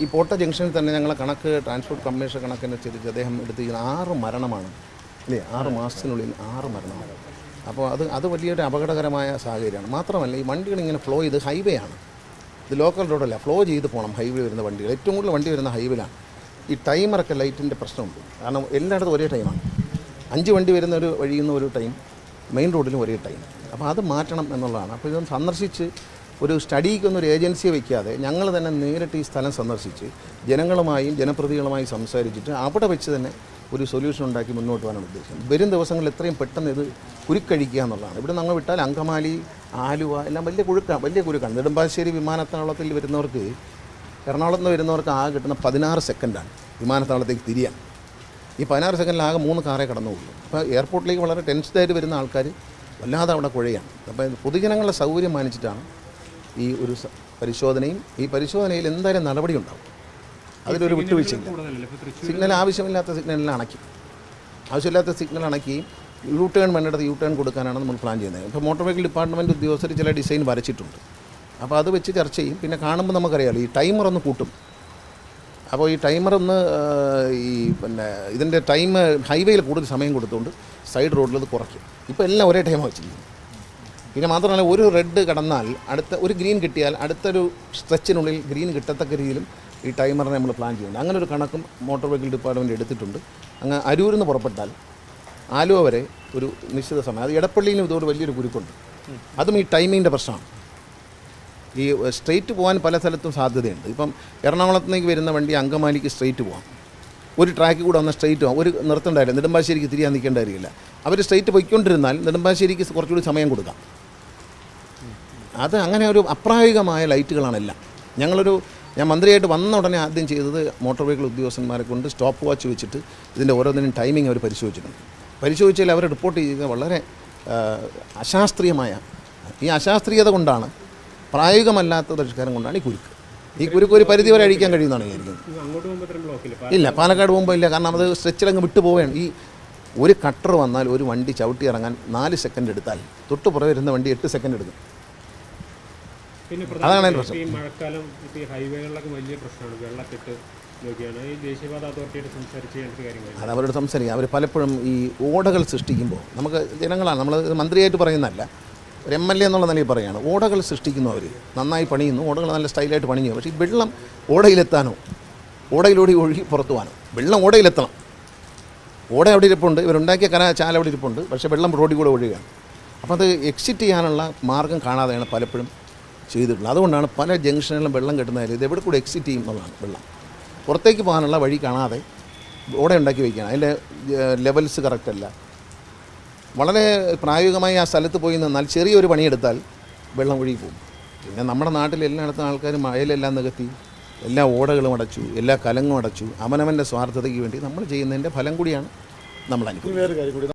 ഈ പോട്ട ജംഗ്ഷനിൽ തന്നെ ഞങ്ങളെ കണക്ക് ട്രാൻസ്പോർട്ട് കമ്മീഷൻ കണക്കനുസരിച്ച് അദ്ദേഹം എടുത്തിരിക്കുന്ന ആറ് മരണമാണ്. അല്ലേ? ആറ് മാസത്തിനുള്ളിൽ ആറ് മരണമാണ്. അപ്പോൾ അത് അത് വലിയൊരു അപകടകരമായ സാഹചര്യമാണ്. മാത്രമല്ല ഈ വണ്ടികൾ ഇങ്ങനെ ഫ്ലോ ചെയ്ത് ഹൈവേ ആണ്. ഇത് ലോക്കൽ റോഡല്ല ഫ്ലോ ചെയ്ത് പോകണം ഹൈവേ വരുന്ന വണ്ടികൾ. ഏറ്റവും കൂടുതൽ വണ്ടി വരുന്ന ഹൈവേയിലാണ് ഈ ടൈമറൊക്കെ ലൈറ്റിന്റെ പ്രശ്നമുണ്ട്. കാരണം എല്ലായിടത്തും ഒരേ ടൈമാണ് അഞ്ച് വണ്ടി വരുന്ന ഒരു വഴിയിൽ നിന്ന് ഒരു ടൈം മെയിൻ റോഡിലും ഒരേ ടൈം അപ്പോൾ അത് മാറ്റണം എന്നുള്ളതാണ്. അപ്പോൾ ഇതൊന്ന് സന്ദർശിച്ച് ഒരു സ്റ്റഡിക്കൊന്നും ഒരു ഏജൻസിയെ വയ്ക്കാതെ ഞങ്ങൾ തന്നെ നേരിട്ട് ഈ സ്ഥലം സന്ദർശിച്ച് ജനങ്ങളുമായും ജനപ്രതികളുമായും സംസാരിച്ചിട്ട് അവിടെ വെച്ച് തന്നെ ഒരു സൊല്യൂഷൻ ഉണ്ടാക്കി മുന്നോട്ട് പോകാനാണ് ഉദ്ദേശം വരും ദിവസങ്ങളിൽ എത്രയും പെട്ടെന്ന് ഇത് കുരുക്കഴിക്കുക എന്നുള്ളതാണ്. ഇവിടെ നമ്മൾ വിട്ടാൽ അങ്കമാലി ആലുവ എല്ലാം വലിയ കുഴുക്കാണ് വലിയ കുരുക്കാണ്. നെടുമ്പാശ്ശേരി വിമാനത്താവളത്തിൽ വരുന്നവർക്ക് എറണാകുളത്ത് നിന്ന് വരുന്നവർക്ക് ആകെ കിട്ടുന്ന പതിനാറ് സെക്കൻഡാണ് വിമാനത്താവളത്തേക്ക് തിരിയാൻ. ഈ പതിനാറ് സെക്കൻഡിൽ ആകെ മൂന്ന് കാറേ കടന്നുള്ളൂ അപ്പോൾ എയർപോർട്ടിലേക്ക് വളരെ ടെൻസ്ഡായിട്ട് വരുന്ന ആൾക്കാർ വല്ലാതെ അവിടെ കുഴയാണ്. അപ്പോൾ പൊതുജനങ്ങളുടെ സൗകര്യം മാനിച്ചിട്ടാണ് ഈ ഒരു പരിശോധനയും ഈ പരിശോധനയിൽ എന്തായാലും നടപടി ഉണ്ടാവും. അതിലൊരു വിട്ടുവീഴ്ച ഇല്ല സിഗ്നൽ ആവശ്യമില്ലാത്ത സിഗ്നലിൽ അണയ്ക്കും ആവശ്യമില്ലാത്ത സിഗ്നൽ അണയ്ക്കുകയും യു ടേൺ വേണ്ടിടത്ത് യു ടേൺ കൊടുക്കാനാണ് നമ്മൾ പ്ലാൻ ചെയ്യുന്നത്. ഇപ്പോൾ മോട്ടോർ വെഹിക്കിൾ ഡിപ്പാർട്ട്മെന്റ് ഉദ്യോഗസ്ഥർ ചില ഡിസൈൻ വരച്ചിട്ടുണ്ട്. അപ്പോൾ അത് വെച്ച് ചർച്ച ചെയ്യും. പിന്നെ കാണുമ്പോൾ നമുക്കറിയാം ഈ ടൈമർ ഒന്ന് കൂട്ടും. അപ്പോൾ ഈ ടൈമർ ഒന്ന് ഈ പിന്നെ ഇതിന്റെ ടൈം ഹൈവേയിൽ കൂടുതൽ സമയം കൊടുത്തുകൊണ്ട് സൈഡ് റോഡിൽ ഇത് കുറയ്ക്കും. ഇപ്പോൾ എല്ലാം ഒരേ ടൈമാണ് വെച്ചിരിക്കുന്നത്. പിന്നെ മാത്രമല്ല ഒരു റെഡ് കടന്നാൽ അടുത്ത ഒരു ഗ്രീൻ കിട്ടിയാൽ അടുത്തൊരു സ്ട്രെച്ചിനുള്ളിൽ ഗ്രീൻ കിട്ടത്തക്ക രീതിയിലും ഈ ടൈമറിനെ നമ്മൾ പ്ലാൻ ചെയ്യുന്നുണ്ട്. അങ്ങനെ ഒരു കണക്കും മോട്ടോർ വെഹിക്കിൾ ഡിപ്പാർട്ട്മെന്റ് എടുത്തിട്ടുണ്ട്. അങ്ങ് അരൂരിൽ നിന്ന് പുറപ്പെട്ടാൽ ആലുവ വരെ ഒരു നിശ്ചിത സമയം. അത് ഇടപ്പള്ളിയിലും ഇതോട് വലിയൊരു കുരുക്കുണ്ട്. അതും ഈ ടൈമിങ്ങിന്റെ പ്രശ്നമാണ്. ഈ സ്ട്രെയിറ്റ് പോകാൻ പല സ്ഥലത്തും സാധ്യതയുണ്ട്. ഇപ്പം എറണാകുളത്തേക്ക് വരുന്ന വണ്ടി അങ്കമാലിക്ക് സ്ട്രെയിറ്റ് പോകാം ഒരു ട്രാക്കിൽ കൂടെ വന്നാൽ സ്ട്രെയിറ്റ് പോകാം ഒരു നിർത്തണ്ടായില്ല. നെടുമ്പാശ്ശേരിക്ക് തിരിയാൻ നിൽക്കേണ്ട കാര്യമില്ല. അവർ സ്ട്രെയിറ്റ് പോയിക്കൊണ്ടിരുന്നാൽ നെടുമ്പാശ്ശേരിക്ക് കുറച്ചുകൂടി സമയം കൊടുക്കാം. അത് അങ്ങനെ ഒരു അപ്രായോഗികമായ ലൈറ്റുകളാണെല്ലാം ഞങ്ങളൊരു ഞാൻ മന്ത്രിയായിട്ട് വന്ന ഉടനെ ആദ്യം ചെയ്തത് മോട്ടോർ വെഹിക്കിൾ ഉദ്യോഗസ്ഥന്മാരെ കൊണ്ട് സ്റ്റോപ്പ് വാച്ച് വെച്ചിട്ട് ഇതിന്റെ ഓരോന്നിനും ടൈമിംഗ് അവർ പരിശോധിച്ചിട്ടുണ്ട്. പരിശോധിച്ചാൽ അവർ റിപ്പോർട്ട് ചെയ്തത് വളരെ അശാസ്ത്രീയമായ ഈ അശാസ്ത്രീയത കൊണ്ടാണ് പ്രായോഗികമല്ലാത്ത പരിഷ്കാരം കൊണ്ടാണ് ഈ കുരുക്ക്. ഈ കുരുക്ക് ഒരു പരിധി വരെ അഴിക്കാൻ കഴിയുന്നതാണ് വിചാരിക്കുന്നത് ഇല്ല? പാലക്കാട് പോകുമ്പോൾ ഇല്ല കാരണം അത് സ്ട്രെച്ചിലങ്ങ് വിട്ടു പോവുകയാണ്. ഈ ഒരു കട്ടർ വന്നാൽ ഒരു വണ്ടി ചവിട്ടി ഇറങ്ങാൻ നാല് സെക്കൻഡ് എടുത്താൽ തൊട്ട് പുറകെ വരുന്ന വണ്ടി എട്ട് സെക്കൻഡ് എടുക്കും. അതാണ് അതിന്റെ പ്രശ്നം. ഈ മഴക്കാലം ഇപ്പോൾ ഈ ഹൈവേകളിലൊക്കെ വലിയ പ്രശ്നമാണ്. വെള്ളക്കെട്ട് അത് അവരോട് സംസാരിക്കുക. അവർ പലപ്പോഴും ഈ ഓടകൾ സൃഷ്ടിക്കുമ്പോൾ നമുക്ക് ജനങ്ങളാണ് നമ്മൾ മന്ത്രിയായിട്ട് പറയുന്നതല്ല. ഒരു എം എൽ എ എന്നുള്ള നിലയിൽ പറയുകയാണ് ഓടകൾ സൃഷ്ടിക്കുന്നു അവർ നന്നായി പണിയുന്നു ഓടകൾ നല്ല സ്റ്റൈലായിട്ട് പണിഞ്ഞു പക്ഷേ ഈ വെള്ളം ഓടയിലെത്താനോ ഓടയിലൂടെ ഒഴുകി പുറത്തു പോകാനോ വെള്ളം ഓടയിലെത്തണം. ഓട അവിടെ ഇരിപ്പുണ്ട് ഇവരുണ്ടാക്കിയ കന ചാല അവിടെ ഇരിപ്പുണ്ട്. പക്ഷേ വെള്ളം റോഡിൽ കൂടെ ഒഴുകുകയാണ്. അപ്പോൾ അത് എക്സിറ്റ് ചെയ്യാനുള്ള മാർഗം കാണാതെയാണ് പലപ്പോഴും ചെയ്തിട്ടുള്ളത് അതുകൊണ്ടാണ് പല ജംഗ്ഷനുകളിലും വെള്ളം കെട്ടുന്നതിൽ ഇത് എവിടെ കൂടെ എക്സിറ്റ് ചെയ്യും എന്നുള്ളതാണ് വെള്ളം. പുറത്തേക്ക് പോകാനുള്ള വഴി കാണാതെ ഓടെ ഉണ്ടാക്കി വയ്ക്കുകയാണ് അതിന്റെ ലെവൽസ് കറക്റ്റല്ല വളരെ പ്രായോഗികമായി ആ സ്ഥലത്ത് പോയി നിന്നാൽ ചെറിയൊരു പണിയെടുത്താൽ വെള്ളം ഒഴുകി പോകും. പിന്നെ നമ്മുടെ നാട്ടിൽ എല്ലായിടത്തും ആൾക്കാർ മഴയിലെല്ലാം നികത്തി എല്ലാ ഓടകളും അടച്ചു എല്ലാ കലങ്ങും അടച്ചു അവനവന്റെ സ്വാർത്ഥതയ്ക്ക് വേണ്ടി നമ്മൾ ചെയ്യുന്നതിന്റെ ഫലം കൂടിയാണ് നമ്മൾ അനുഭവിക്കുന്നത്.